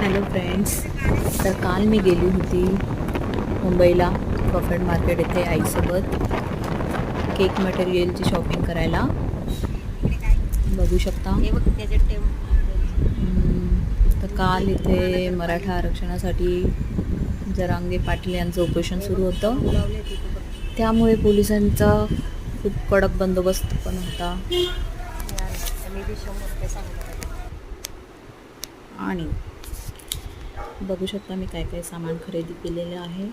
Hello friends तर काल मी गेली होती मुंबईला प्रॉफिट मार्केट येथे आईसोबत केक मटेरियलची शॉपिंग करायला. बघू शकता. तर काल इथे मराठा आरक्षणासाठी जरांगे पाटील यांचं उपोषण सुरू होतं. त्यामुळे पोलिसांचा खूप कडक बंदोबस्त पण होता. आणि बघू शकता मी काय काय सामान खरेदी केलेलं आहे.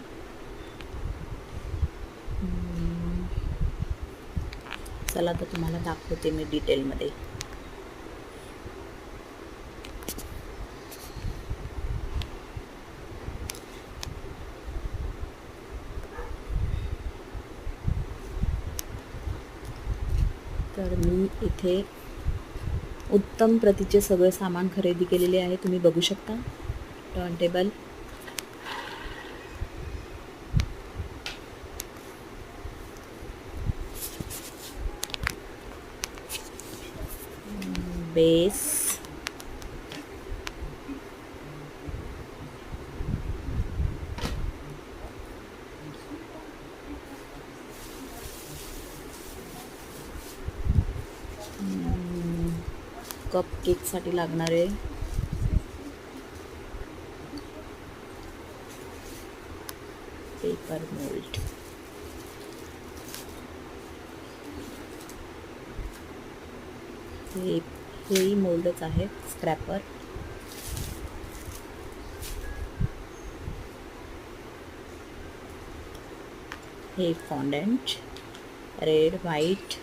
चला तर तुम्हाला दाखवते मी डिटेलमध्ये. तर मी इथे उत्तम प्रतीचे सगळे सामान खरेदी केलेले आहे. तुम्ही बघू शकता. Turntable. टेबल बेस कप केकसाठी लागणारे पेपर मोल्ड हे हेही मोल्डच आहेत स्क्रॅपर. हे फॉन्डंट रेड व्हाईट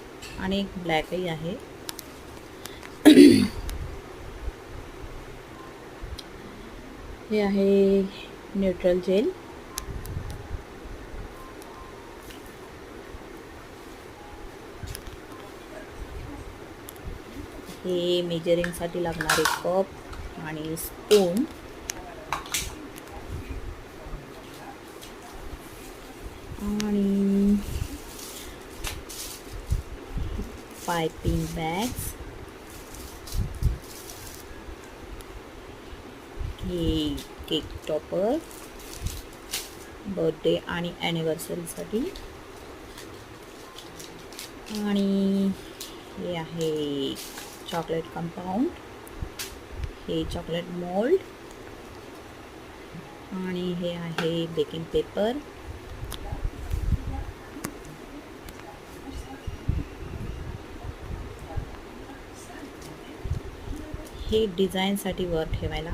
आणि एक ब्लॅकही आहे. हे आहे न्यूट्रल जेल. हे मेजरिंगसाठी लागणारे कप आणि स्पून आणि पायपिंग बॅग्स हे केक टॉपर बर्थडे आणि ॲनिव्हर्सरीसाठी आणि हे आहे चॉकलेट कंपाऊंड हे चॉकलेट मोल्ड आणि हे आहे बेकिंग पेपर हे डिझाईनसाठी वर ठेवायला.